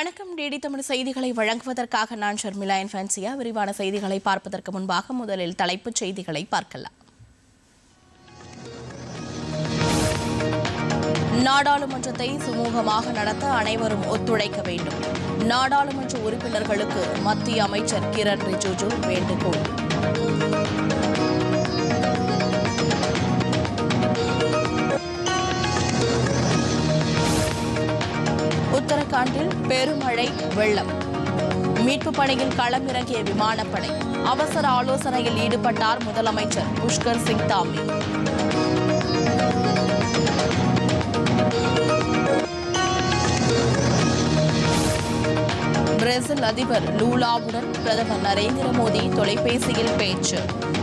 வணக்கம். டிடி தமிழ் செய்திகளை வழங்குவதற்காக நான் ஷர்மிளா என் ஃபேன்சியா விரிவான செய்திகளை பார்ப்பதற்கு முன்பாக முதலில் தலைப்புச் செய்திகளை பார்க்கலாம். நாடாளுமன்றத்தை சுமூகமாக நடத்த அனைவரும் ஒத்துழைக்க வேண்டும். நாடாளுமன்ற உறுப்பினர்களுக்கு மத்திய அமைச்சர் கிரண் ரிஜிஜு வேண்டுகோள். உத்தரகாண்டில் பெருமழை வெள்ளம். மீட்பு பணியில் களமிறங்கிய விமானப்படை அவசர ஆலோசனையில் ஈடுபட்டார் முதலமைச்சர் புஷ்கர் சிங் தாமி. பிரேசில் அதிபர் லூலாவுடன் பிரதமர் நரேந்திர மோடி தொலைபேசியில் பேச்சு.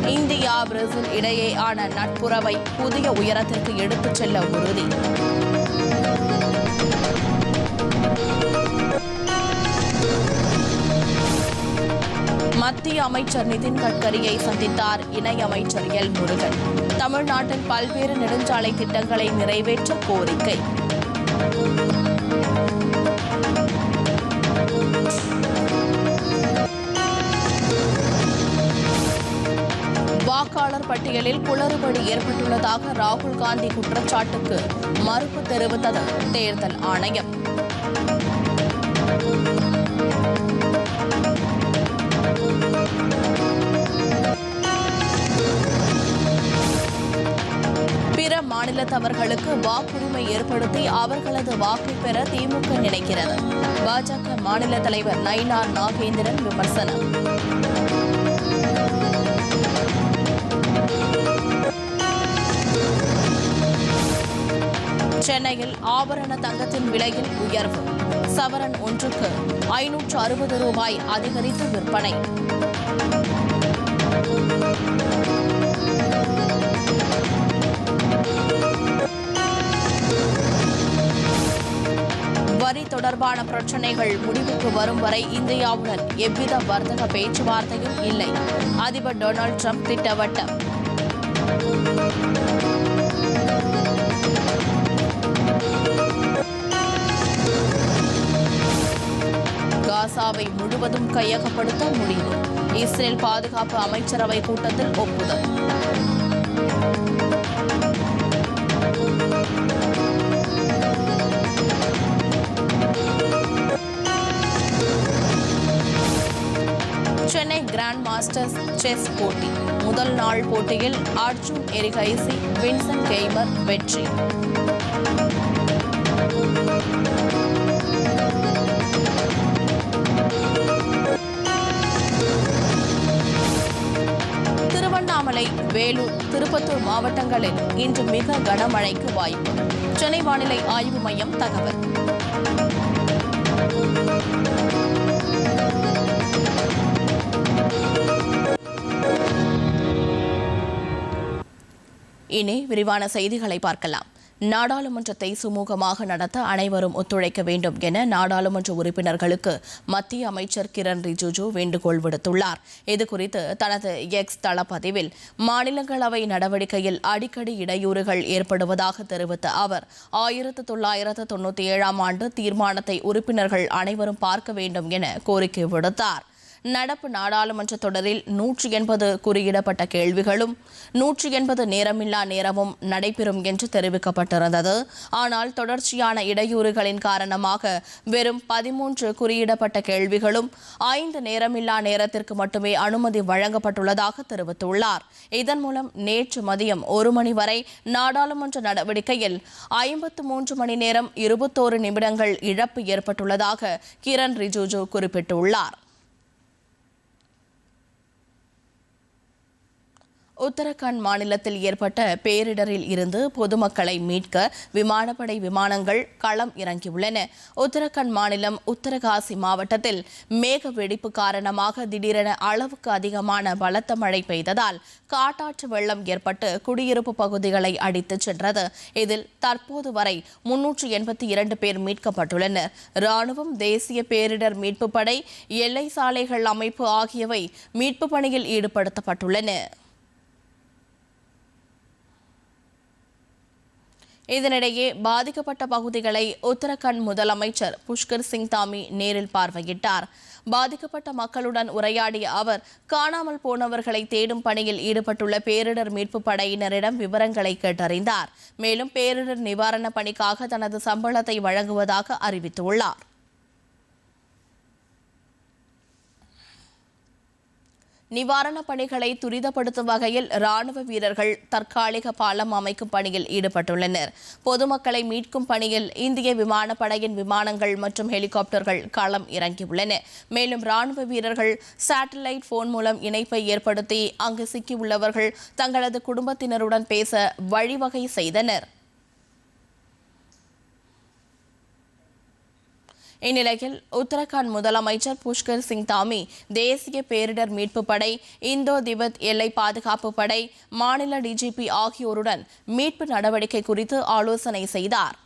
இந்தியா பிரேசில் இடையேயான நட்புறவை புதிய உயரத்திற்கு எடுத்துச் செல்ல உறுதி. மத்திய அமைச்சர் நிதின் கட்கரியை சந்தித்தார் இணையமைச்சர் எல் முருகன். தமிழ்நாட்டில் பல்வேறு நெடுஞ்சாலை திட்டங்களை நிறைவேற்ற கோரிக்கை. வாக்காளர் பட்டியலில் குளறுபடி ஏற்பட்டுள்ளதாக ராகுல் காந்தி குற்றச்சாட்டுக்கு மறுப்பு தெரிவித்தது தேர்தல் ஆணையம். மாநிலத்தவர்களுக்கு வாக்குரிமை ஏற்படுத்தி அவர்களது வாக்கை பெற திமுக நினைக்கிறது. பாஜக மாநில தலைவர் நயினார் நாகேந்திரன் விமர்சனம். சென்னையில் ஆபரண தங்கத்தின் விலையில் உயர்வு. சவரன் ஒன்றுக்கு ஐநூற்று அறுபது ரூபாய் அதிகரித்து விற்பனை. வரி தொடர்பான பிரச்சினைகள் முடிவுக்கு வரும் வரை இந்தியாவுடன் எவ்வித வர்த்தக பேச்சுவார்த்தையும் இல்லை. அதிபர் டொனால்டு ட்ரம்ப் திட்டவட்டம். காசாவை முழுவதும் கையகப்படுத்த முடிவு. இஸ்ரேல் பாதுகாப்பு அமைச்சரவை கூட்டத்தில் ஒப்புதல். கிராண்ட் மாஸ்டர்ஸ் செஸ் போட்டி முதல் நாள் போட்டியில் அர்ஜுன் எரிகைசி வின்சன் கெய்மர் வெற்றி. திருவண்ணாமலை வேலூர் திருப்பத்தூர் மாவட்டங்களில் இன்று மிக கனமழைக்கு வாய்ப்பு. சென்னை வானிலை ஆய்வு மையம் தகவல். இனி விரிவான செய்திகளை பார்க்கலாம். நாடாளுமன்றத்தை சுமூகமாக நடத்த அனைவரும் ஒத்துழைக்க வேண்டும் என நாடாளுமன்ற உறுப்பினர்களுக்கு மத்திய அமைச்சர் கிரண் ரிஜிஜு வேண்டுகோள் விடுத்துள்ளார். இதுகுறித்து தனது எக்ஸ் தளப்பதிவில் மாநிலங்களவை நடவடிக்கையில் அடிக்கடி இடையூறுகள் ஏற்படுவதாக தெரிவித்த அவர் ஆயிரத்து தொள்ளாயிரத்து தொண்ணூற்றி ஏழாம் ஆண்டு தீர்மானத்தை உறுப்பினர்கள் அனைவரும் பார்க்க வேண்டும் என கோரிக்கை விடுத்தார். நடப்பு நாடாளுமன்ற தொடரில் நூற்றி எண்பது குறியிடப்பட்ட கேள்விகளும் நூற்றி எண்பது நேரமில்லா நேரமும் நடைபெறும் என்று தெரிவிக்கப்பட்டிருந்தது. ஆனால் தொடர்ச்சியான இடையூறுகளின் காரணமாக வெறும் பதிமூன்று குறியிடப்பட்ட கேள்விகளும் ஐந்து நேரமில்லா நேரத்திற்கு மட்டுமே அனுமதி வழங்கப்பட்டுள்ளதாக தெரிவித்துள்ளார். இதன் மூலம் நேற்று மதியம் ஒரு மணி வரை நாடாளுமன்ற நடவடிக்கையில் ஐம்பத்து மூன்று மணி நேரம் இருபத்தோரு நிமிடங்கள் இழப்பு ஏற்பட்டுள்ளதாக கிரண் ரிஜிஜு குறிப்பிட்டுள்ளார். உத்தரகாண்ட் மாநிலத்தில் ஏற்பட்ட பேரிடரில் இருந்து பொதுமக்களை மீட்க விமானப்படை விமானங்கள் களம் இறங்கியுள்ளன. உத்தரகாண்ட் மாநிலம் உத்தரகாசி மாவட்டத்தில் மேக வெடிப்பு காரணமாக திடீரென அளவுக்கு அதிகமான பலத்த மழை பெய்ததால் காட்டாற்று வெள்ளம் ஏற்பட்டு குடியிருப்பு பகுதிகளை அடித்துச் சென்றது. இதில் தற்போது வரை முன்னூற்று எண்பத்தி இரண்டு பேர் மீட்கப்பட்டுள்ளனர். ராணுவம் தேசிய பேரிடர் மீட்பு படை எல்லை சாலைகள் அமைப்பு ஆகியவை மீட்பு பணியில் ஈடுபடுத்தப்பட்டுள்ளன. இதனிடையே பாதிக்கப்பட்ட பகுதிகளை உத்தரகண்ட் முதலமைச்சர் புஷ்கர் சிங் தாமி நேரில் பார்வையிட்டார். பாதிக்கப்பட்ட மக்களுடன் உரையாடிய அவர் காணாமல் போனவர்களை தேடும் பணியில் ஈடுபட்டுள்ள பேரிடர் மீட்பு படையினரிடம் விவரங்களை கேட்டறிந்தார். மேலும் பேரிடர் நிவாரணப் பணிக்காக தனது சம்பளத்தை வழங்குவதாக அறிவித்துள்ளார். நிவாரணப் பணிகளை துரிதப்படுத்தும் வகையில் ராணுவ வீரர்கள் தற்காலிக பாலம் அமைக்கும் பணியில் ஈடுபட்டுள்ளனர். பொதுமக்களை மீட்கும் பணியில் இந்திய விமானப்படையின் விமானங்கள் மற்றும் ஹெலிகாப்டர்கள் களம் இறங்கியுள்ளன. மேலும் ராணுவ வீரர்கள் சேட்டலைட் போன் மூலம் இணைப்பை ஏற்படுத்தி அங்கு சிக்கியுள்ளவர்கள் தங்களது குடும்பத்தினருடன் பேச வழிவகை செய்தனர். இந்நிலையில் உத்தரகாண்ட் முதலமைச்சர் புஷ்கர் சிங் தாமி தேசிய பேரிடர் மீட்பு படை இந்தோ திபெத் எல்லை பாதுகாப்பு படை மாநில டிஜிபி ஆகியோருடன் மீட்பு நடவடிக்கை குறித்து ஆலோசனை செய்தார்.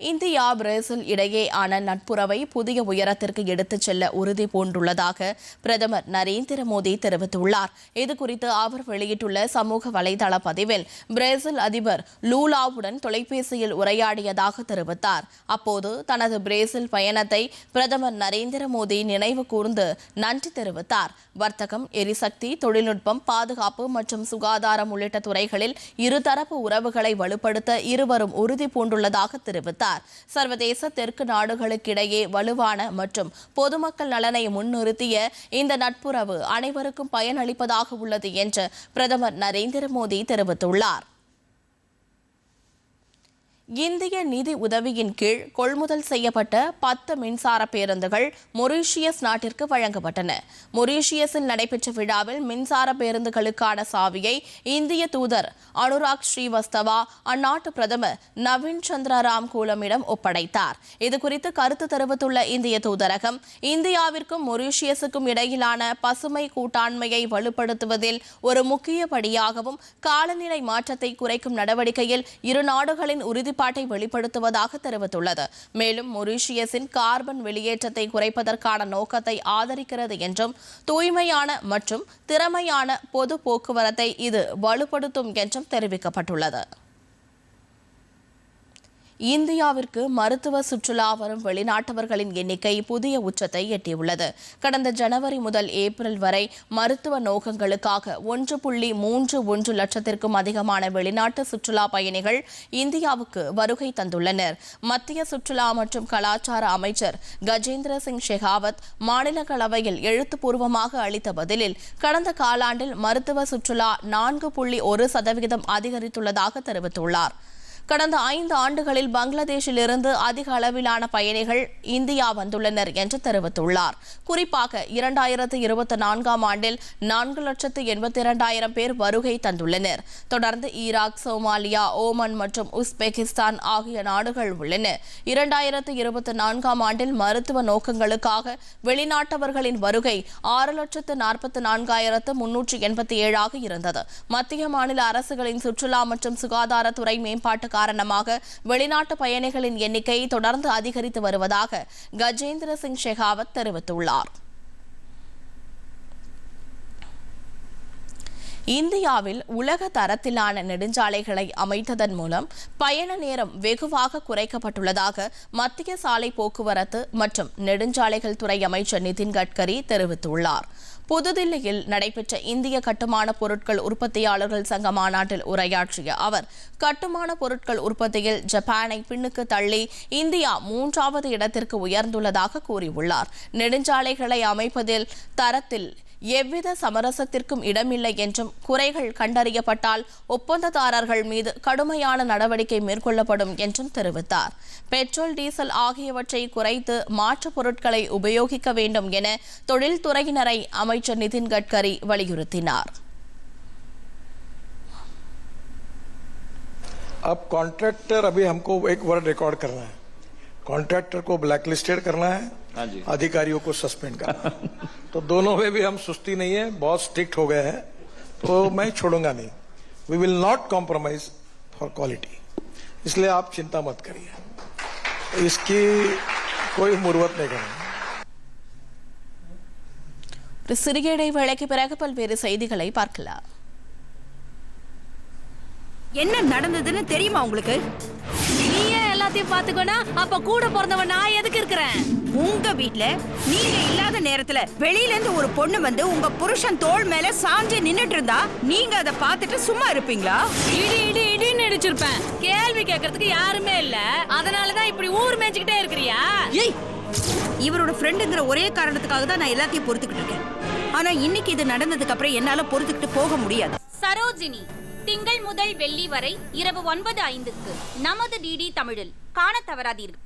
இந்தியா பிரேசில் இடையேயான நட்புறவை புதிய உயரத்திற்கு எடுத்துச் செல்ல உறுதி பூண்டுள்ளதாக பிரதமர் நரேந்திர மோடி தெரிவித்துள்ளார். இதுகுறித்து அவர் வெளியிட்டுள்ள சமூக வலைதள பதிவில் பிரேசில் அதிபர் லூலாவுடன் தொலைபேசியில் உரையாடியதாக தெரிவித்தார். அப்போது தனது பிரேசில் பயணத்தை பிரதமர் நரேந்திர மோடி நினைவு கூர்ந்து நன்றி தெரிவித்தார். வர்த்தகம் எரிசக்தி தொழில்நுட்பம் பாதுகாப்பு மற்றும் சுகாதாரம் உள்ளிட்ட துறைகளில் இருதரப்பு உறவுகளை வலுப்படுத்த இருவரும் உறுதி பூண்டுள்ளதாக தெரிவித்தார். சர்வதேச தெற்கு நாடுகளுக்கிடையே வலுவான மற்றும் பொதுமக்கள் நலனை முன்னிறுத்திய இந்த நட்புறவு அனைவருக்கும் பயனளிப்பதாக உள்ளது என்று பிரதமர் நரேந்திர மோடி தெரிவித்துள்ளார். இந்திய நிதி உதவியின் கீழ் கொள்முதல் செய்யப்பட்ட பத்து மின்சார பேருந்துகள் மொரீஷியஸ் நாட்டிற்கு வழங்கப்பட்டன. மொரீஷியஸில் நடைபெற்ற விழாவில் மின்சார பேருந்துகளுக்கான சாவியை இந்திய தூதர் அனுராக் ஸ்ரீவஸ்தவா அந்நாட்டு பிரதமர் நவீன் சந்திர ராம் கூலமிடம் ஒப்படைத்தார். இதுகுறித்து கருத்து தெரிவித்துள்ள இந்திய தூதரகம் இந்தியாவிற்கும் மொரீஷியஸுக்கும் இடையிலான பசுமை கூட்டாண்மையை வலுப்படுத்துவதில் ஒரு முக்கிய படியாகவும் காலநிலை மாற்றத்தை குறைக்கும் நடவடிக்கையில் இரு நாடுகளின் உறுதி உறுதிப்பாட்டை வெளிப்படுத்துவதாக தெரிவித்துள்ளது. மேலும் மொரீஷியஸின் கார்பன் வெளியேற்றத்தை குறைப்பதற்கான நோக்கத்தை ஆதரிக்கிறது என்றும் தூய்மையான மற்றும் திறமையான பொது போக்குவரத்தை இது வலுப்படுத்தும் என்றும் தெரிவிக்கப்பட்டுள்ளது. இந்தியாவிற்கு மருத்துவ சுற்றுலா வரும் வெளிநாட்டவர்களின் எண்ணிக்கை புதிய உச்சத்தை எட்டியுள்ளது. கடந்த ஜனவரி முதல் ஏப்ரல் வரை மருத்துவ நோக்கங்களுக்காக ஒன்று புள்ளி மூன்று ஒன்று லட்சத்திற்கும் அதிகமான வெளிநாட்டு சுற்றுலா பயணிகள் இந்தியாவுக்கு வருகை தந்துள்ளனர். மத்திய சுற்றுலா மற்றும் கலாச்சார அமைச்சர் கஜேந்திர சிங் ஷெகாவத் மாநிலங்களவையில் எழுத்துப்பூர்வமாக அளித்த பதிலில் கடந்த காலாண்டில் மருத்துவ சுற்றுலா நான்கு புள்ளி ஒரு சதவிகிதம் அதிகரித்துள்ளதாக தெரிவித்துள்ளார். கடந்த ஐந்து ஆண்டுகளில் பங்களாதேஷிலிருந்து அதிக அளவிலான பயணிகள் இந்தியா வந்துள்ளனர் என்று தெரிவித்துள்ளார். குறிப்பாக இரண்டாயிரத்து இருபத்தி நான்காம் ஆண்டில் நான்கு லட்சத்து எண்பத்தி இரண்டாயிரம் பேர் வருகை தந்துள்ளனர். தொடர்ந்து ஈராக் சோமாலியா ஓமன் மற்றும் உஸ்பெகிஸ்தான் ஆகிய நாடுகள் உள்ளன. இரண்டாயிரத்து இருபத்தி நான்காம் ஆண்டில் மருத்துவ நோக்கங்களுக்காக வெளிநாட்டவர்களின் வருகை ஆறு லட்சத்து நாற்பத்தி நான்காயிரத்து முன்னூற்றி எண்பத்தி ஏழாக இருந்தது. மத்திய மாநில அரசுகளின் சுற்றுலா மற்றும் சுகாதாரத்துறை மேம்பாட்டு காரணமாக வெளிநாட்டு பயணிகளின் எண்ணிக்கை தொடர்ந்து அதிகரித்து வருவதாக கஜேந்திர சிங் ஷெகாவத் தெரிவித்துள்ளார். இந்தியாவில் உலக தரத்திலான நெடுஞ்சாலைகளை அமைத்ததன் மூலம் பயண நேரம் வெகுவாக குறைக்கப்பட்டுள்ளதாக மத்திய சாலை போக்குவரத்து மற்றும் நெடுஞ்சாலைகள் துறை அமைச்சர் நிதின் கட்கரி தெரிவித்துள்ளார். புதுதில்லியில் நடைபெற்ற இந்திய கட்டுமான பொருட்கள் உற்பத்தியாளர்கள் சங்க மாநாட்டில் உரையாற்றிய அவர் கட்டுமான பொருட்கள் உற்பத்தியில் ஜப்பானை பின்னுக்கு தள்ளி இந்தியா மூன்றாவது இடத்திற்கு உயர்ந்துள்ளதாக கூறியுள்ளார். நெடுஞ்சாலைகளை அமைப்பதில் தரத்தில் எவ்வித சமரசத்திற்கும் இடமில்லை என்றும் குறைகள் கண்டறியப்பட்டால் ஒப்பந்ததாரர்கள் மீது கடுமையான நடவடிக்கை மேற்கொள்ளப்படும் என்றும் தெரிவித்தார் பெட்ரோல் டீசல் ஆகியவற்றை குறைத்து மாற்றுப் பொருட்களை உபயோகிக்க வேண்டும் என தொழில்துறையினரை அமைச்சர் நிதின் கட்கரி வலியுறுத்தினார் अब कॉन्ट्रैक्टर अभी हमको एक वर्ड रिकॉर्ड करना है कॉन्ट्रैक्टर को ब्लैकलिस्टेड करना है हाँ जी। अधिकारियों को सस्पेंड करना है तो दोनों में भी हम सुस्ती नहीं है बहुत स्ट्रिक्ट हो गए हैं तो मैं छोड़ूंगा नहीं we will not compromise for quality इसलिए आप चिंता मत करिए इसकी कोई मुरवत नहीं करेंगे ஒரு சிறிய இடைவேளைக்கு பிறகு பல்வேறு செய்திகளை பார்க்கலாம் என்ன நடந்ததுன்னு தெரியுமா உங்களுக்கு நீயே எல்லாத்தையும் பாத்துக்கோனா அப்ப கூட பிறந்தவன் நான் எதுக்கு இருக்கிறேன்? உங்க வீட்ல நீங்க இல்லாத நேரத்துல வெளியில இருந்து ஒரு பொண்ணு வந்து உங்க புருஷன் தோள் மேல சாஞ்சு நின்னுட்டு இருந்தா நீங்க அதை பார்த்துட்டு சும்மா இருப்பீங்களா? இடி இடி இடின்னு அடிச்சிருப்பேன் கேள்வி கேட்கறதுக்கு யாருமே இல்ல. அதனாலதான் இப்படி ஊர் மேய்ச்சிக்கிட்டே இருக்கிறியா? ஏய் இவரோட ஃப்ரெண்டுங்கிற ஒரே காரணத்துக்காக தான் நான் எல்லாத்தையும் பொறுத்துக்கிட்டு இருக்கேன். ஆனா இன்னைக்கு இது நடந்ததுக்கு அப்புறம் என்னால பொறுத்துக்கிட்டு போக முடியாது. சரோஜினி திங்கள் முதல் வெள்ளி வரை இரவு ஒன்பது ஐந்துக்கு நமது டிடி தமிழில் காணத் தவறாதீர்கள்.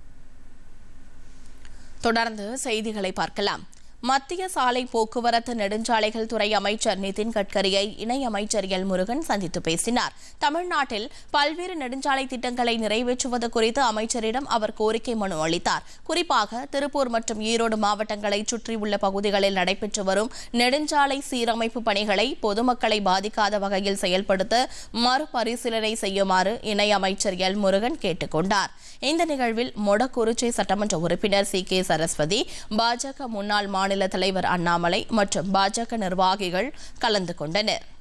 தொடர்ந்து செய்திகளை பார்க்கலாம். மத்திய சாலை போக்குவரத்து நெடுஞ்சாலைகள் துறை அமைச்சர் நிதின் கட்கரியை இணை அமைச்சர் எல் முருகன் சந்தித்து பேசினார். தமிழ்நாட்டில் பல்வேறு நெடுஞ்சாலை திட்டங்களை நிறைவேற்றுவது குறித்து அமைச்சரிடம் அவர் கோரிக்கை மனு அளித்தார். குறிப்பாக திருப்பூர் மற்றும் ஈரோடு மாவட்டங்களை சுற்றியுள்ள பகுதிகளில் நடைபெற்று வரும் நெடுஞ்சாலை சீரமைப்பு பணிகளை பொதுமக்களை பாதிக்காத வகையில் செயல்படுத்த மறுபரிசீலனை செய்யுமாறு இணை அமைச்சர் எல் முருகன் கேட்டுக் கொண்டார். இந்த நிகழ்வில் மொடக்குறிச்சி சட்டமன்ற உறுப்பினர் சி கே சரஸ்வதி பாஜக முன்னாள் மாநில தலைவர் அண்ணாமலை மற்றும் பாஜக நிர்வாகிகள் கலந்து கொண்டனர்.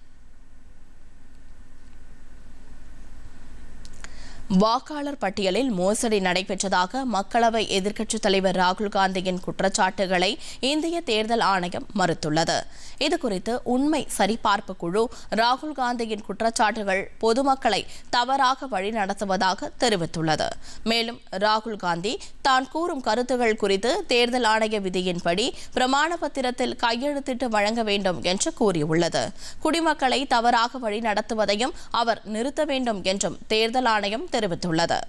வாக்காளர் பட்டியலில் மோசடி நடைபெற்றதாக மக்களவை எதிர்க்கட்சித் தலைவர் ராகுல் காந்தியின் குற்றச்சாட்டுகளை இந்திய தேர்தல் ஆணையம் மறுத்துள்ளது. இதுகுறித்து உண்மை சரிபார்ப்பு குழு ராகுல் காந்தியின் குற்றச்சாட்டுகள் பொதுமக்களை தவறாக வழிநடத்துவதாக தெரிவித்துள்ளது. மேலும் ராகுல் காந்தி தான் கூறும் கருத்துகள் குறித்து தேர்தல் ஆணைய விதியின்படி பிரமாண பத்திரத்தில் கையெழுத்திட்டு வழங்க வேண்டும் என்று கூறியுள்ளது. குடிமக்களை தவறாக வழிநடத்துவதையும் அவர் நிறுத்த வேண்டும் என்றும் தேர்தல் ஆணையம் தெரிவித்துள்ளது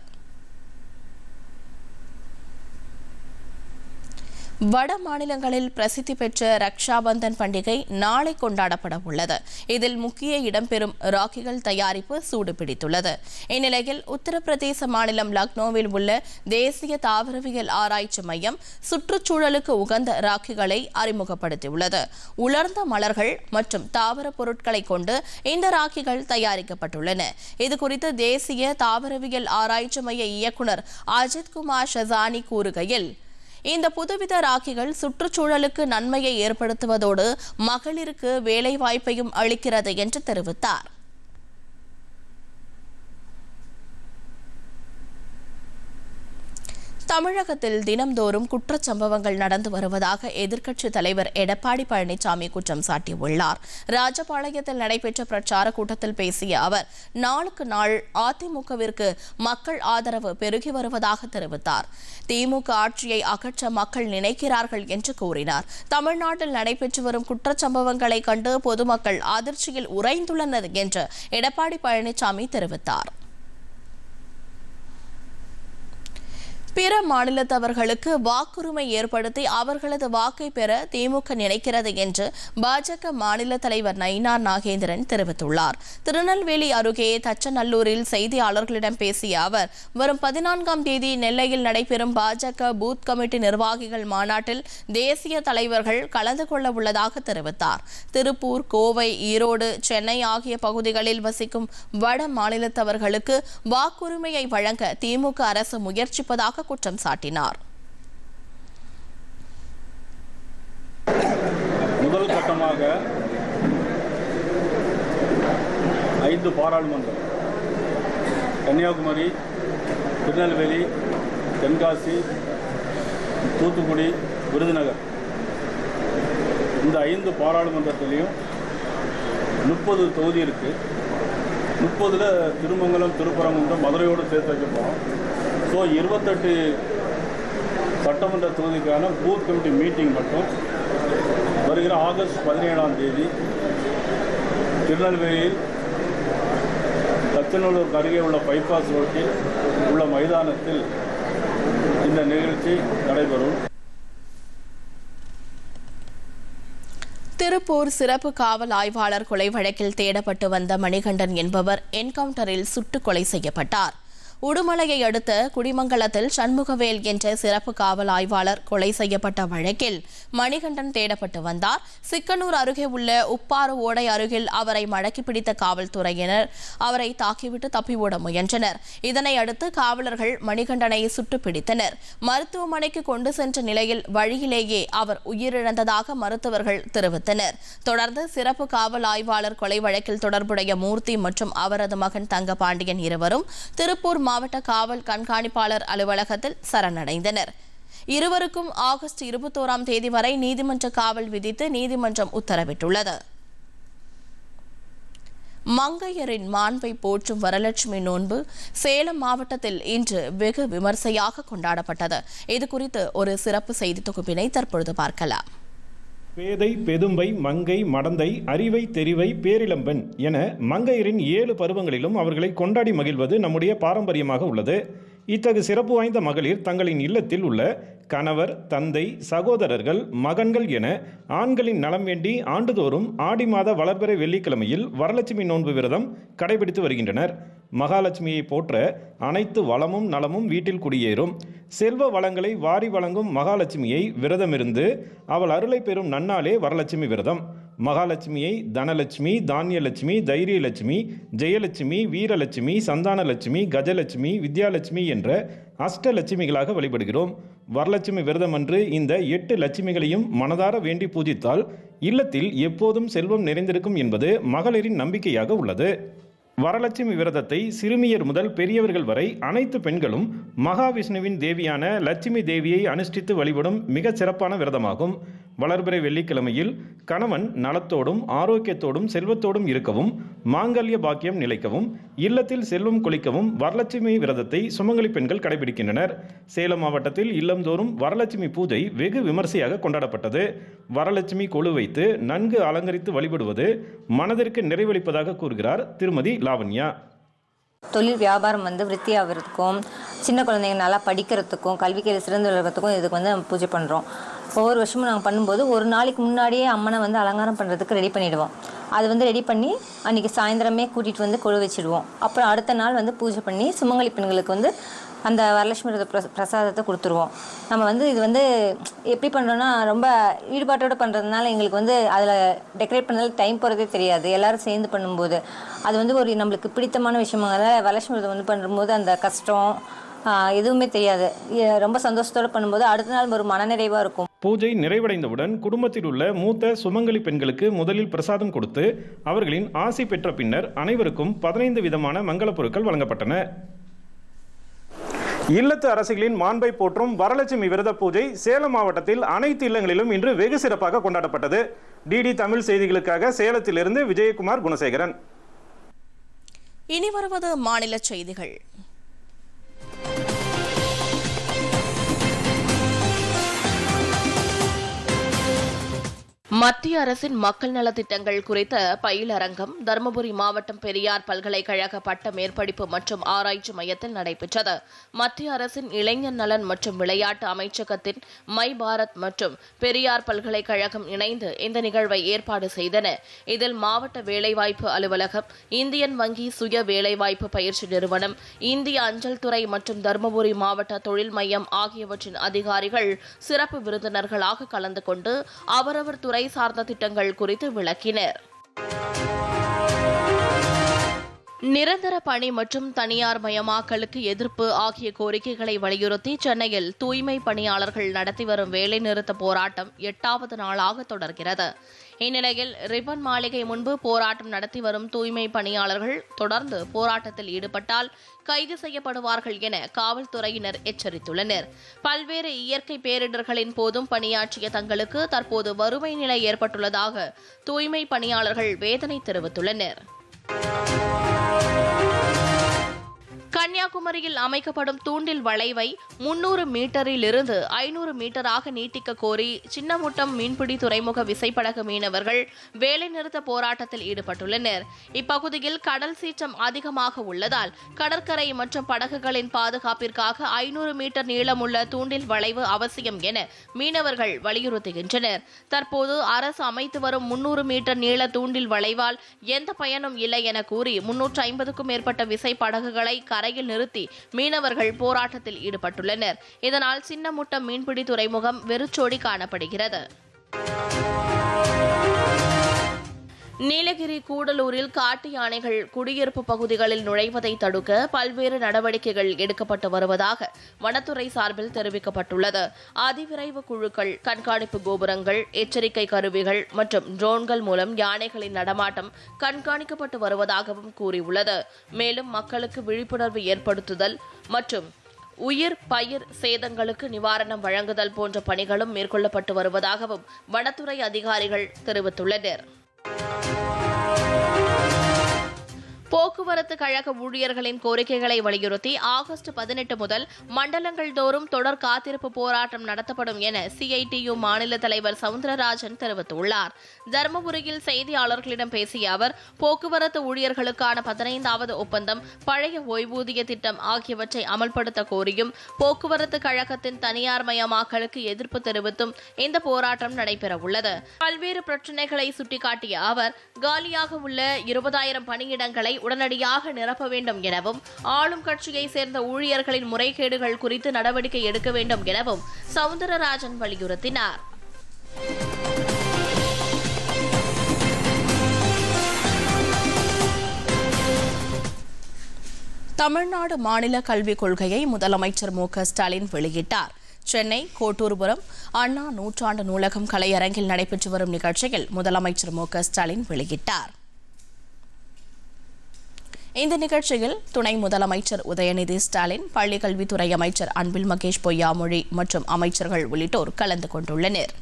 வட மாநிலங்களில் பிரசித்தி பெற்ற ரக்ஷாபந்தன் பண்டிகை நாளை கொண்டாடப்பட உள்ளது. இதில் முக்கிய இடம்பெறும் ராக்கிகள் தயாரிப்பு சூடுபிடித்துள்ளது. இந்நிலையில் உத்தரப்பிரதேச மாநிலம் லக்னோவில் உள்ள தேசிய தாவரவியல் ஆராய்ச்சி மையம் சுற்றுச்சூழலுக்கு உகந்த ராக்கிகளை அறிமுகப்படுத்தியுள்ளது. உலர்ந்த மலர்கள் மற்றும் தாவர பொருட்களை கொண்டு இந்த ராக்கிகள் தயாரிக்கப்பட்டுள்ளன. இதுகுறித்து தேசிய தாவரவியல் ஆராய்ச்சி மைய இயக்குநர் அஜித் குமார் ஷசானி கூறுகையில் இந்த புதுவித ராக்கிகள் சுற்றுச்சூழலுக்கு நன்மையை ஏற்படுத்துவதோடு மகளிருக்கு வேலைவாய்ப்பையும் அளிக்கிறது என்று தெரிவித்தார். தமிழகத்தில் தினம்தோறும் குற்றச்சம்பவங்கள் நடந்து வருவதாக எதிர்க்கட்சித் தலைவர் எடப்பாடி பழனிசாமி குற்றம் சாட்டியுள்ளார். ராஜபாளையத்தில் நடைபெற்ற பிரச்சார கூட்டத்தில் பேசிய அவர் நாளுக்கு நாள் அதிமுகவிற்கு மக்கள் ஆதரவு பெருகி வருவதாக தெரிவித்தார். திமுக ஆட்சியை அகற்ற மக்கள் நினைக்கிறார்கள் என்று கூறினார். தமிழ்நாட்டில் நடைபெற்று வரும் குற்றச்சம்பவங்களை கண்டு பொதுமக்கள் அதிர்ச்சியில் உறைந்துள்ளனர் என்று எடப்பாடி பழனிசாமி தெரிவித்தார். பிற மாநிலத்தவர்களுக்கு வாக்குரிமை ஏற்படுத்தி அவர்களது வாக்கை பெற திமுக நினைக்கிறது என்று பாஜக மாநில தலைவர் நயினார் நாகேந்திரன் தெரிவித்துள்ளார். திருநெல்வேலி அருகே தச்சநல்லூரில் செய்தியாளர்களிடம் பேசிய அவர் வரும் பதினான்காம் தேதி நெல்லையில் நடைபெறும் பாஜக பூத் கமிட்டி நிர்வாகிகள் மாநாட்டில் தேசிய தலைவர்கள் கலந்து கொள்ள உள்ளதாக தெரிவித்தார். திருப்பூர் கோவை ஈரோடு சென்னை ஆகிய பகுதிகளில் வசிக்கும் வட மாநிலத்தவர்களுக்கு வாக்குரிமையை வழங்க திமுக அரசு முயற்சிப்பதாக குற்றம் சாட்டினார். முதல் கட்டமாக ஐந்து பாராளுமன்றம் கன்னியாகுமரி திருநெல்வேலி தென்காசி தூத்துக்குடி விருதுநகர். இந்த ஐந்து பாராளுமன்றத்திலையும் முப்பது தொகுதி இருக்குது முப்பதில் திருமங்கலம் திருப்பரங்குன்றம் மதுரையோடு சேர்த்து வைக்க போகிறோம் ஸோ இருபத்தெட்டு சட்டமன்ற தொகுதிக்கான பூத் கமிட்டி மீட்டிங் மட்டும் வருகிற ஆகஸ்ட் பதினேழாம் தேதி திருநெல்வேலியில் தச்சநல்லூருக்கு அருகே உள்ள பைபாஸ் ரோட்டில் உள்ள மைதானத்தில் இந்த நிகழ்ச்சி நடைபெறும். திருப்பூர் சிறப்பு காவல் ஆய்வாளர் கொலை வழக்கில் தேடப்பட்டு வந்த மணிகண்டன் என்பவர் என்கவுண்டரில் சுட்டுக் கொலை செய்யப்பட்டார். உடுமலையை அடுத்த குடிமங்கலத்தில் சண்முகவேல் என்ற சிறப்பு காவல் ஆய்வாளர் கொலை செய்யப்பட்ட வழக்கில் மணிகண்டன் தேடப்பட்டு வந்தார். சிக்கனூர் அருகே உள்ள உப்பாறு ஓடை அருகில் அவரை மடக்கி பிடித்த காவல்துறையினர் அவரை தாக்கிவிட்டு தப்பி ஓட முயன்றனர். இதனை அடுத்து காவலர்கள் மணிகண்டனை சுட்டு பிடித்தனர். மருத்துவமனைக்கு கொண்டு சென்ற நிலையில் வழியிலேயே அவர் உயிரிழந்ததாக மருத்துவர்கள் தெரிவித்தனர். தொடர்ந்து சிறப்பு காவல் ஆய்வாளர் கொலை வழக்கில் தொடர்புடைய மூர்த்தி மற்றும் அவரது மகன் தங்கபாண்டியன் இருவரும் திருப்பூர் மாவட்ட காவல் கண்காணிப்பாளர் அலுவலகத்தில் சரணடைந்தனர். இருவருக்கும் ஆகஸ்ட் இருபத்தோராம் தேதி வரை நீதிமன்ற காவல் விதித்து நீதிமன்றம் உத்தரவிட்டுள்ளது. மங்கையரின் மாண்பை போற்றும் வரலட்சுமி நோன்பு சேலம் மாவட்டத்தில் இன்று வெகு விமர்சையாக கொண்டாடப்பட்டது. இதுகுறித்து ஒரு சிறப்பு செய்தி தொகுப்பினை தற்பொழுது பார்க்கலாம். பேதை பெதும்பை மங்கை மடந்தை அறிவை தெரிவை பேரிளம்பெண் என மங்கையரின் ஏழு பருவங்களிலும் அவர்களை கொண்டாடி மகிழ்வது நம்முடைய பாரம்பரியமாக உள்ளது. இத்தகு சிறப்பு வாய்ந்த மகளிர் தங்களின் இல்லத்தில் உள்ள கணவர் தந்தை சகோதரர்கள் மகன்கள் என ஆண்களின் நலம் வேண்டி ஆண்டுதோறும் ஆடி மாத வளர்பிறை வெள்ளிக்கிழமையில் வரலட்சுமி நோன்பு விரதம் கடைபிடித்து வருகின்றனர். மகாலட்சுமியை போற்ற அனைத்து வளமும் நலமும் வீட்டில் குடியேறும். செல்வ வளங்களை வாரி வழங்கும் மகாலட்சுமியை விரதமிருந்து அவள் அருளை பெறும் நன்னாளே வரலட்சுமி விரதம். மகாலட்சுமியை தனலட்சுமி தானியலட்சுமி தைரியலட்சுமி ஜெயலட்சுமி வீரலட்சுமி சந்தானலட்சுமி கஜலட்சுமி வித்யாலட்சுமி என்ற அஷ்டலட்சுமிகளாக வழிபடுகிறோம். வரலட்சுமி விரதம் அன்று இந்த எட்டு லட்சுமிகளையும் மனதார வேண்டி பூஜித்தால் இல்லத்தில் எப்போதும் செல்வம் நிறைந்திருக்கும் என்பது மகளிரின் நம்பிக்கையாக உள்ளது. வரலட்சுமி விரதத்தை சிறுமியர் முதல் பெரியவர்கள் வரை அனைத்து பெண்களும் மகாவிஷ்ணுவின் தேவியான லட்சுமி தேவியை அனுஷ்டித்து வழிபடும் மிகச் சிறப்பான விரதமாகும். வளர்பிறை வெள்ளிக்கிழமையில் கணவன் நலத்தோடும் ஆரோக்கியத்தோடும் செல்வத்தோடும் இருக்கவும் மாங்கல்ய பாக்கியம் நிலைக்கவும் இல்லத்தில் செல்வம் கொளிக்கவும் வரலட்சுமி விரதத்தை சுமங்கலி பெண்கள் கடைபிடிக்கின்றனர். சேலம் மாவட்டத்தில் இல்லந்தோறும் வரலட்சுமி பூஜை வெகு விமர்சையாக கொண்டாடப்பட்டது. வரலட்சுமி கொழு வைத்து நன்கு அலங்கரித்து வழிபடுவது மனதிற்கு நிறைவளிப்பதாக கூறுகிறார் திருமதி லாவண்யா. தொழில் வியாபாரம் வந்து விருத்தி ஆகிறதுக்கும் சின்ன குழந்தைங்க நல்லா படிக்கிறதுக்கும் கல்விக்கு சிறந்து விளக்கிறதுக்கும் இதுக்கு வந்து நம்ம பூஜை பண்ணுறோம் ஒவ்வொரு வருஷமும் நாங்கள் பண்ணும்போது ஒரு நாளைக்கு முன்னாடியே அம்மனை வந்து அலங்காரம் பண்ணுறதுக்கு ரெடி பண்ணிவிடுவோம் அது வந்து ரெடி பண்ணி அன்றைக்கி சாயந்தரமே கூட்டிகிட்டு வந்து கொழு வச்சிடுவோம். அப்புறம் அடுத்த நாள் வந்து பூஜை பண்ணி சுமங்கலி பெண்களுக்கு வந்து அந்த வரலட்சுமி விரத பிரச பிரசாதத்தை கொடுத்துருவோம். நம்ம வந்து இது வந்து எப்படி பண்ணுறோன்னா ரொம்ப ஈடுபாட்டோடு பண்ணுறதுனால எங்களுக்கு வந்து அதில் டெக்கரேட் பண்ணாலும் டைம் போகிறதே தெரியாது. எல்லோரும் சேர்ந்து பண்ணும்போது அது வந்து ஒரு நம்மளுக்கு பிடித்தமான விஷயமாக வரலட்சுமி விரதம் வந்து பண்ணும்போது அந்த கஷ்டம் எதுவுமே தெரியாது. ரொம்ப சந்தோஷத்தோடு பண்ணும்போது அடுத்த நாள் ஒரு மனநிறைவாக இருக்கும். பூஜை நிறைவடைந்தவுடன் குடும்பத்தில் உள்ள மூத்த சுமங்கலி பெண்களுக்கு முதலில் பிரசாதம் கொடுத்து அவர்களின் ஆசி பெற்ற பின்னர் அனைவருக்கும் பதினைந்து விதமான மங்களப் பொருட்கள் வழங்கப்பட்டன. இல்லத்து அரசிகளின் மாண்பை போற்றும் வரலட்சுமி விரத பூஜை சேலம் மாவட்டத்தில் அனைத்து இல்லங்களிலும் இன்று வெகு சிறப்பாக கொண்டாடப்பட்டது. டிடி தமிழ் செய்திகளுக்காக சேலத்திலிருந்து விஜயகுமார் குணசேகரன். இனி வருவது மாநில செய்திகள். மத்திய அரசின் மக்கள் நலத்திட்டங்கள் குறித்த பயிலரங்கம் தருமபுரி மாவட்டம் பெரியார் பல்கலைக்கழக பட்ட மேற்படிப்பு மற்றும் ஆராய்ச்சி மையத்தில் நடைபெற்றது. மத்திய அரசின் இளைஞர் நலன் மற்றும் விளையாட்டு அமைச்சகத்தின் மை பாரத் மற்றும் பெரியார் பல்கலைக்கழகம் இணைந்து இந்த நிகழ்வை ஏற்பாடு செய்தன. இதில் மாவட்ட வேலைவாய்ப்பு அலுவலகம் இந்தியன் வங்கி சுய வேலைவாய்ப்பு பயிற்சி நிறுவனம் இந்திய அஞ்சல் துறை மற்றும் தருமபுரி மாவட்ட தொழில் மையம் ஆகியவற்றின் அதிகாரிகள் சிறப்பு விருந்தினர்களாக கலந்து கொண்டு அவரவர் துறை துறை சார்ந்த திட்டங்கள் குறித்து விளக்கினர். நிரந்தர பணி மற்றும் தனியார் மயமாக்கலுக்கு எதிர்ப்பு ஆகிய கோரிக்கைகளை வலியுறுத்தி சென்னையில் தூய்மை பணியாளர்கள் நடத்தி வரும் வேலைநிறுத்த போராட்டம் எட்டாவது நாளாக தொடர்கிறது. இந்நிலையில் ரிப்பன் மாளிகை முன்பு போராட்டம் நடத்தி வரும் தூய்மை பணியாளர்கள் தொடர்ந்து போராட்டத்தில் ஈடுபட்டால் கைது செய்யப்படுவார்கள் என காவல்துறையினர் எச்சரித்துள்ளனர். பல்வேறு இயற்கை பேரிடர்களின் போதும் பணியாற்றிய தங்களுக்கு தற்போது வறுமை நிலை ஏற்பட்டுள்ளதாக தூய்மை பணியாளர்கள் வேதனை தெரிவித்துள்ளனர். கன்னியாகுமரியில் அமைக்கப்படும் தூண்டில் வளைவை முன்னூறு மீட்டரிலிருந்து ஐநூறு மீட்டராக நீட்டிக்க கோரி சின்னமுட்டம் மீன்பிடி துறைமுக விசைப்படகு மீனவர்கள் வேலைநிறுத்த போராட்டத்தில் ஈடுபட்டுள்ளனர். இப்பகுதியில் கடல் சீற்றம் அதிகமாக உள்ளதால் கடற்கரை மற்றும் படகுகளின் பாதுகாப்பிற்காக ஐநூறு மீட்டர் நீளமுள்ள தூண்டில் வளைவு அவசியம் என மீனவர்கள் வலியுறுத்துகின்றனர். தற்போது அரசு அமைத்து வரும் முன்னூறு மீட்டர் நீள தூண்டில் வளைவால் எந்த பயனும் இல்லை என கூறி முன்னூற்று ஐம்பதுக்கும் மேற்பட்ட விசை படகுகளை கரையில் சாலையில் நிறுத்தி மீனவர்கள் போராட்டத்தில் ஈடுபட்டுள்ளனர். இதனால் சின்னமுட்டம் மீன்பிடி துறைமுகம் வெறிச்சோடி காணப்படுகிறது. நீலகிரி கூடலூரில் காட்டு யானைகள் குடியிருப்பு பகுதிகளில் நுழைவதை தடுக்க பல்வேறு நடவடிக்கைகள் எடுக்கப்பட்டு வருவதாக வனத்துறை சார்பில் தெரிவிக்கப்பட்டுள்ளது. அதிவிரைவு குழுக்கள் கண்காணிப்பு கோபுரங்கள் எச்சரிக்கை கருவிகள் மற்றும் ட்ரோன்கள் மூலம் யானைகளின் நடமாட்டம் கண்காணிக்கப்பட்டு வருவதாகவும் கூறியுள்ளது. மேலும் மக்களுக்கு விழிப்புணர்வு ஏற்படுத்துதல் மற்றும் உயிர் பயிர் சேதங்களுக்கு நிவாரணம் வழங்குதல் போன்ற பணிகளும் மேற்கொள்ளப்பட்டு வருவதாகவும் வனத்துறை அதிகாரிகள் தெரிவித்துள்ளனர். Thank you. போக்குவரத்து கழக ஊழியர்களின் கோரிக்கைகளை வலியுறுத்தி ஆகஸ்ட் பதினெட்டு முதல் மண்டலங்கள் தோறும் தொடர் காத்திருப்பு போராட்டம் நடத்தப்படும் என சிஐடியு மாநில தலைவர் சவுந்தரராஜன் தெரிவித்துள்ளார். தருமபுரியில் செய்தியாளர்களிடம் பேசிய அவர் போக்குவரத்து ஊழியர்களுக்கான பதினைந்தாவது ஒப்பந்தம் பழைய ஓய்வூதிய திட்டம் ஆகியவற்றை அமல்படுத்த கோரியும் போக்குவரத்து கழகத்தின் தனியார் மயமாக்கலுக்கு எதிர்ப்பு தெரிவித்தும் இந்த போராட்டம் நடைபெறவுள்ளது. பல்வேறு பிரச்சினைகளை சுட்டிக்காட்டிய அவர் காலியாக உள்ள இருபதாயிரம் பணியிடங்களை உடனடியாக நிரப்ப வேண்டும் எனவும் ஆளும் கட்சியை சேர்ந்த ஊழியர்களின் முறைகேடுகள் குறித்து நடவடிக்கை எடுக்க வேண்டும் எனவும் சவுந்தரராஜன் வலியுறுத்தினார். தமிழ்நாடு மாநில கல்விக் கொள்கையை முதலமைச்சர் மு ஸ்டாலின் வெளியிட்டார். சென்னை கோட்டூர்புரம் அண்ணா நூற்றாண்டு நூலகம் கலையரங்கில் நடைபெற்று வரும் நிகழ்ச்சியில் முதலமைச்சர் மு ஸ்டாலின் வெளியிட்டார். இந்த நிகழ்ச்சியில் துணை முதலமைச்சர் உதயநிதி ஸ்டாலின் பள்ளிக்கல்வித்துறை அமைச்சர் அன்பில் மகேஷ் பொய்யாமொழி மற்றும் அமைச்சர்கள் உள்ளிட்டோர் கலந்து கொண்டுள்ளனர்.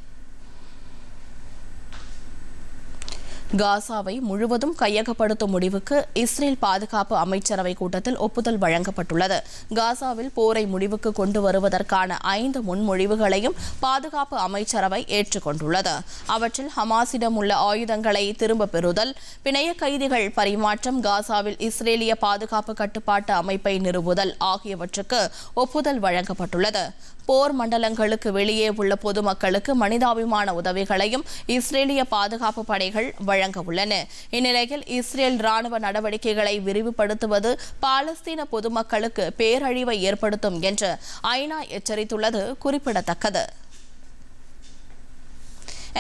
காசாவை முழுவதும் கையகப்படுத்தும் முடிவுக்கு இஸ்ரேல் பாதுகாப்பு அமைச்சரவை கூட்டத்தில் ஒப்புதல் வழங்கப்பட்டுள்ளது. காசாவில் போரை முடிவுக்கு கொண்டு வருவதற்கான ஐந்து முன்மொழிவுகளையும் பாதுகாப்பு அமைச்சரவை ஏற்றுக்கொண்டுள்ளது. அவற்றில் ஹமாஸிடம் உள்ள ஆயுதங்களை திரும்ப பெறுதல் பிணைய கைதிகள் பரிமாற்றம் காசாவில் இஸ்ரேலிய பாதுகாப்பு கட்டுப்பாட்டு அமைப்பை நிறுவுதல் ஆகியவற்றுக்கு ஒப்புதல் வழங்கப்பட்டுள்ளது. போர் மண்டலங்களுக்கு வெளியே உள்ள பொதுமக்களுக்கு மனிதாபிமான உதவிகளையும் இஸ்ரேலிய பாதுகாப்பு படைகள் வழங்க உள்ளன இந்நிலையில் இஸ்ரேல் ராணுவ நடவடிக்கைகளை விரிவுபடுத்துவது பாலஸ்தீன பொதுமக்களுக்கு பேரழிவை ஏற்படுத்தும் என்று ஐநா எச்சரித்துள்ளது குறிப்பிடத்தக்கது.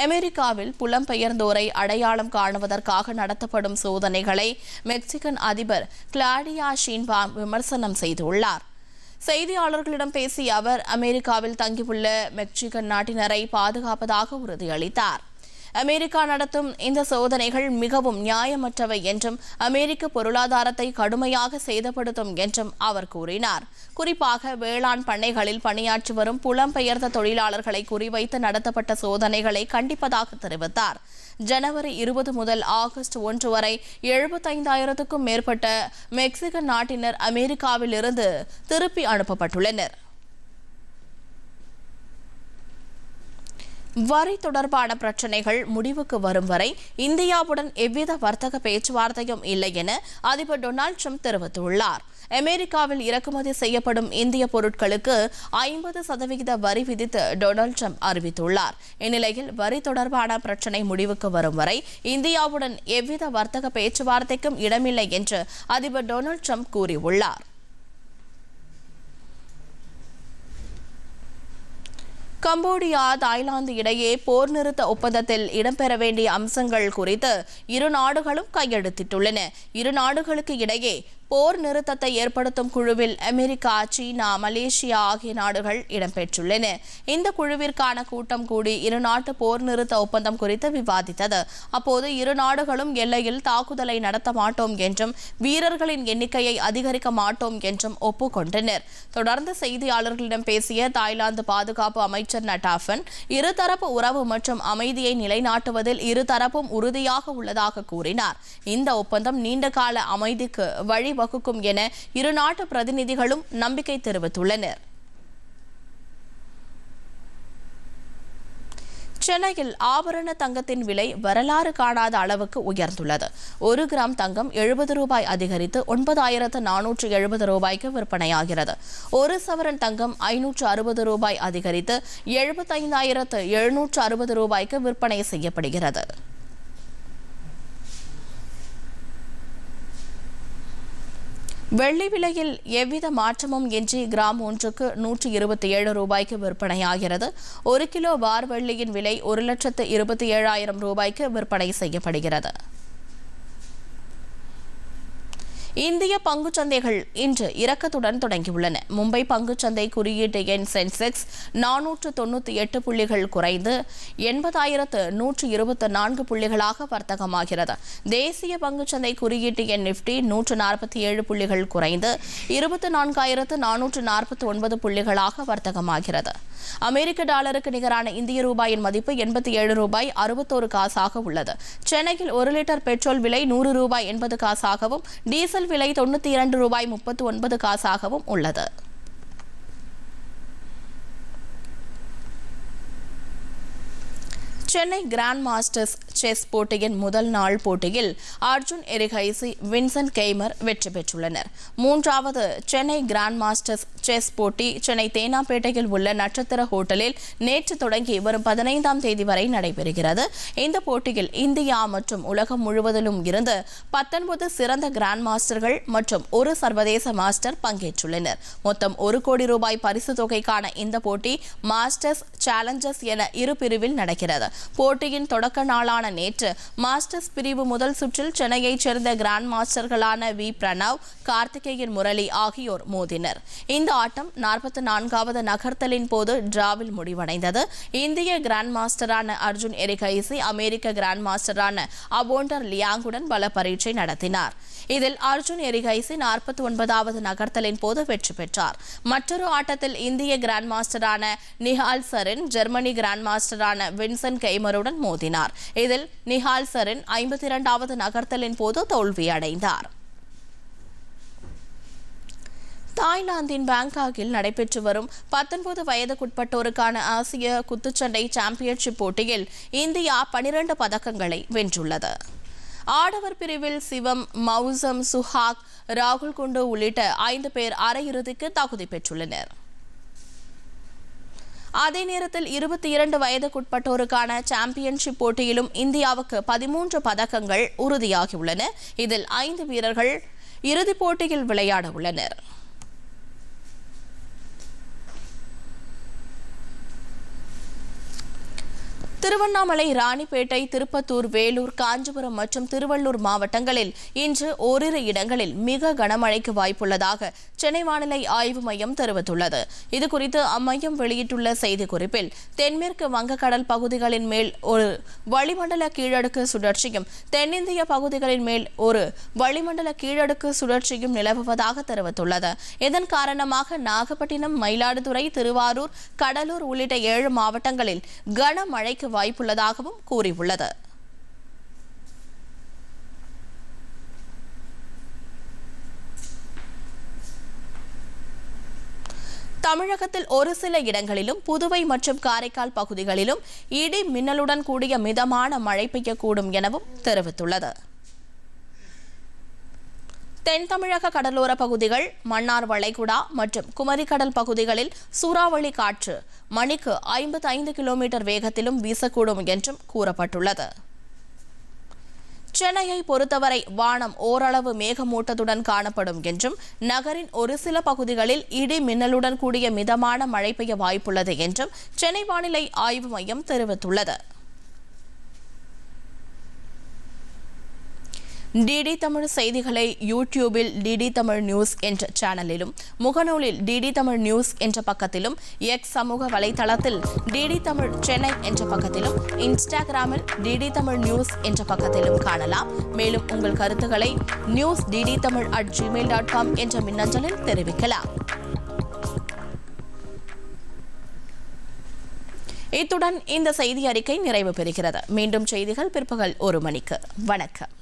அமெரிக்காவில் புலம்பெயர்ந்தோரை அடையாளம் காணுவதற்காக நடத்தப்படும் சோதனைகளை மெக்சிகன் அதிபர் கிளாடியா ஷீன்பாம் விமர்சனம் செய்துள்ளார். செய்தியாளர்களிடம் பேசிய அவர் அமெரிக்காவில் தங்கியுள்ள மெக்சிகன் நாட்டினரை பாதுகாப்பதாக உறுதியளித்தார். அமெரிக்கா நடத்தும் இந்த சோதனைகள் மிகவும் நியாயமற்றவை என்றும் அமெரிக்க பொருளாதாரத்தை கடுமையாக சேதப்படுத்தும் என்றும் அவர் கூறினார். குறிப்பாக வேளாண் பண்ணைகளில் பணியாற்றி வரும் புலம்பெயர்ந்த தொழிலாளர்களை குறிவைத்து நடத்தப்பட்ட சோதனைகளை கண்டிப்பதாக தெரிவித்தார். ஜனவரி இருபது முதல் ஆகஸ்ட் ஒன்று வரை எழுபத்தைந்தாயிரத்துக்கும் மேற்பட்ட மெக்சிகன் நாட்டினர் அமெரிக்காவில் இருந்து திருப்பி அனுப்பப்பட்டுள்ளனர். வரி தொடர்பான பிரச்சினைகள் முடிவுக்கு வரும் வரை இந்தியாவுடன் எவ்வித வர்த்தக பேச்சுவார்த்தையும் இல்லை என அதிபர் டொனால்டு ட்ரம்ப் தெரிவித்துள்ளார். அமெரிக்காவில் இறக்குமதி செய்யப்படும் இந்திய பொருட்களுக்கு ஐம்பது சதவிகித வரி விதித்து டொனால்டு ட்ரம்ப் அறிவித்துள்ளார். இந்நிலையில் வரி தொடர்பான பிரச்சினை முடிவுக்கு வரும் வரை இந்தியாவுடன் எவ்வித வர்த்தக பேச்சுவார்த்தைக்கும் இடமில்லை என்று அதிபர் டொனால்டு ட்ரம்ப் கூறியுள்ளார். கம்போடியா தாய்லாந்து இடையே போர் நிறுத்த ஒப்பந்தத்தில் இடம்பெற வேண்டிய அம்சங்கள் குறித்து இரு நாடுகளும் கையெழுத்திட்டுள்ளன. இரு நாடுகளுக்கு இடையே போர் நிறுத்தத்தை ஏற்படுத்தும் குழுவில் அமெரிக்கா சீனா மலேசியா ஆகிய நாடுகள் இடம்பெற்றுள்ளன. இந்த குழுவிற்கான கூட்டம் கூடி இரு நாட்டு போர் நிறுத்த ஒப்பந்தம் குறித்து விவாதித்தது. அப்போது இரு நாடுகளும் எல்லையில் தாக்குதலை நடத்த மாட்டோம் என்றும் வீரர்களின் எண்ணிக்கையை அதிகரிக்க மாட்டோம் என்றும் ஒப்புக்கொண்டனர். தொடர்ந்து செய்தியாளர்களிடம் பேசிய தாய்லாந்து பாதுகாப்பு அமைச்சர் நட்டாஃபன் இருதரப்பு உறவு மற்றும் அமைதியை நிலைநாட்டுவதில் இருதரப்பும் உறுதியாக உள்ளதாக கூறினார். இந்த ஒப்பந்தம் நீண்டகால அமைதிக்கு வழி வகுக்கும் என இரு நாட்டு பிரதிநிதிகளும் நம்பிக்கை தெரிவித்துள்ளனர். சென்னையில் ஆபரண தங்கத்தின் விலை வரலாறு காணாத அளவுக்கு உயர்ந்துள்ளது. ஒரு கிராம் தங்கம் எழுபது ரூபாய் அதிகரித்து ஒன்பதாயிரத்து நானூற்று எழுபது ரூபாய்க்கு விற்பனையாகிறது. ஒரு சவரன் தங்கம் ஐநூற்று அறுபது ரூபாய் அதிகரித்து எழுபத்தைந்தாயிரத்து எழுநூற்று அறுபது ரூபாய்க்கு விற்பனை செய்யப்படுகிறது. வெள்ளி விலையில் எவ்வித மாற்றமும் இன்றி கிராம் ஒன்றுக்கு நூற்றி இருபத்தி ஏழு ரூபாய்க்கு விற்பனையாகிறது. ஒரு கிலோ வார் வெள்ளியின் விலை ஒரு லட்சத்து இருபத்தி ஏழாயிரம் ரூபாய்க்கு விற்பனை செய்யப்படுகிறது. இந்திய பங்குச்சந்தைகள் இன்று இறக்கத்துடன் தொடங்கியுள்ளன. மும்பை பங்குச்சந்தை குறியீட்டு எண் சென்செக்ஸ் நானூற்று தொன்னூற்றி எட்டு புள்ளிகள் குறைந்து எண்பதாயிரத்து நூற்று இருபத்தி நான்கு புள்ளிகளாக வர்த்தகமாகிறது. தேசிய பங்குச்சந்தை குறியீட்டு எண் நிப்டி நூற்று நாற்பத்தி ஏழு புள்ளிகள் குறைந்து இருபத்தி நான்காயிரத்து நானூற்று நாற்பத்தி ஒன்பது புள்ளிகளாக வர்த்தகமாகிறது. அமெரிக்க டாலருக்கு நிகரான இந்திய ரூபாயின் மதிப்பு எண்பத்தி ஏழு ரூபாய் அறுபத்தோரு காசாக உள்ளது. சென்னையில் ஒரு லிட்டர் பெட்ரோல் விலை நூறு ரூபாய் எண்பது காசாகவும் டீசல் விலை தொண்ணூத்தி இரண்டு ரூபாய் முப்பத்து ஒன்பது காசாகவும் உள்ளது. சென்னை கிராண்ட் மாஸ்டர்ஸ் செஸ் போட்டியின் முதல் நாள் போட்டியில் அர்ஜுன் எரிகைசி வின்சென்ட் கெய்மர் வெற்றி பெற்றுள்ளனர். மூன்றாவது சென்னை கிராண்ட் மாஸ்டர்ஸ் செஸ் போட்டி சென்னை தேனாம்பேட்டையில் உள்ள நட்சத்திர ஹோட்டலில் நேற்று தொடங்கி வரும் பதினைந்தாம் தேதி வரை நடைபெறுகிறது. இந்த போட்டியில் இந்தியா மற்றும் உலகம் முழுவதிலும் இருந்து பத்தொன்பது சிறந்த கிராண்ட் மாஸ்டர்கள் மற்றும் ஒரு சர்வதேச மாஸ்டர் பங்கேற்றுள்ளனர். மொத்தம் ஒரு கோடி ரூபாய் பரிசு தொகைக்கான இந்த போட்டி மாஸ்டர்ஸ் சேலஞ்சர்ஸ் என இரு பிரிவில் நடக்கிறது. போட்டியின் தொடக்க நாளான நேற்று மாஸ்டர்ஸ் பிரிவு முதல் சுற்றில் சென்னையைச் சேர்ந்த கிராண்ட் மாஸ்டர்களான வி. பிரணவ் கார்த்திகேயன் முரளி ஆகியோர் மோதினர். இந்த ஆட்டம் நாற்பத்தி நான்காவது நகர்த்தலின் போது டிராவில் முடிவடைந்தது. இந்திய கிராண்ட் மாஸ்டரான அர்ஜுன் எரிகைசி அமெரிக்க கிராண்ட் மாஸ்டரான அபோண்டர் லியாங்குடன் பல பரீட்சை நடத்தினார். இதில் அர்ஜுன் எரிகைசி நாற்பத்தி ஒன்பதாவது நகர்த்தலின் போது வெற்றி பெற்றார். மற்றொரு ஆட்டத்தில் இந்திய கிராண்ட் மாஸ்டரான நிஹால் சரின் ஜெர்மனி கிராண்ட் மாஸ்டரான வின்சன் கெய்மருடன் மோதினார். இதில் நிஹால் சரின் ஐம்பத்தி இரண்டாவது நகர்த்தலின் போது தோல்வியடைந்தார். தாய்லாந்தின் பாங்காக்கில் நடைபெற்று வரும் பத்தொன்பது வயதுக்குட்பட்டோருக்கான ஆசிய குத்துச்சண்டை சாம்பியன்ஷிப் போட்டியில் இந்தியா பனிரண்டு பதக்கங்களை வென்றுள்ளது. ஆடவர் பிரிவில் சிவம் மௌசம் சுஹாக் ராகுல் குண்டு உள்ளிட்ட ஐந்து பேர் அரையிறுதிக்கு தகுதி பெற்றுள்ளனர். அதே நேரத்தில் இருபத்தி இரண்டு வயதுக்குட்பட்டோருக்கான சாம்பியன்ஷிப் போட்டியிலும் இந்தியாவுக்கு பதிமூன்று பதக்கங்கள் உறுதியாகியுள்ளன. இதில் ஐந்து வீரர்கள் இறுதிப் போட்டியில் விளையாட உள்ளனர் திருவண்ணாமலை ராணிப்பேட்டை திருப்பத்தூர் வேலூர் காஞ்சிபுரம் மற்றும் திருவள்ளூர் மாவட்டங்களில் இன்று ஓரிரு இடங்களில் மிக கனமழைக்கு வாய்ப்புள்ளதாக சென்னை வானிலை ஆய்வு மையம் தெரிவித்துள்ளது. இதுகுறித்து அம்மையம் வெளியிட்டுள்ள செய்திக்குறிப்பில் தென்மேற்கு வங்கக்கடல் பகுதிகளின் மேல் ஒரு வளிமண்டல கீழடுக்கு சுழற்சியும் தென்னிந்திய பகுதிகளின் மேல் ஒரு வளிமண்டல கீழடுக்கு சுழற்சியும் நிலவுவதாக தெரிவித்துள்ளது. இதன் காரணமாக நாகப்பட்டினம் மயிலாடுதுறை திருவாரூர் கடலூர் உள்ளிட்ட ஏழு மாவட்டங்களில் கனமழைக்கு வாய்ப்புள்ளதாகவும் கூறியுள்ளது. தமிழகத்தில் ஒரு சில இடங்களிலும் புதுவை மற்றும் காரைக்கால் பகுதிகளிலும் இடி மின்னலுடன் கூடிய மிதமான மழை பெய்யக்கூடும் எனவும் தெரிவித்துள்ளது. தென் தமிழக கடலோர பகுதிகள் மன்னார் வளைகுடா மற்றும் குமரிக்கடல் பகுதிகளில் சூறாவளி காற்று மணிக்கு ஐம்பத்தி ஐந்து கிலோமீட்டர் வேகத்திலும் வீசக்கூடும் என்றும் கூறப்பட்டுள்ளது. சென்னையை பொறுத்தவரை வானம் ஓரளவு மேகமூட்டத்துடன் காணப்படும் என்றும் நகரின் ஒரு சில பகுதிகளில் இடி மின்னலுடன் கூடிய மிதமான மழை பெய்ய வாய்ப்புள்ளது என்றும் சென்னை வானிலை ஆய்வு மையம் தெரிவித்துள்ளது. டிடி தமிழ் செய்திகளை யூடியூபில் டிடி தமிழ் நியூஸ் என்ற சேனலிலும் முகநூலில் டிடி தமிழ் நியூஸ் என்ற பக்கத்திலும் எக்ஸ் சமூக வலைதளத்தில் டிடி தமிழ் சென்னை என்ற பக்கத்திலும் இன்ஸ்டாகிராமில் டிடி தமிழ் நியூஸ் என்ற பக்கத்திலும் காணலாம். மேலும் உங்கள் கருத்துக்களை news DD Tamil at Gmail dot com என்ற மின்னஞ்சலில் தெரிவிக்கலாம். இத்துடன் இந்த செய்தி அறிக்கை நிறைவு பெறுகிறது. மீண்டும் செய்திகள் பிற்பகல் ஒரு மணிக்கு. வணக்கம்.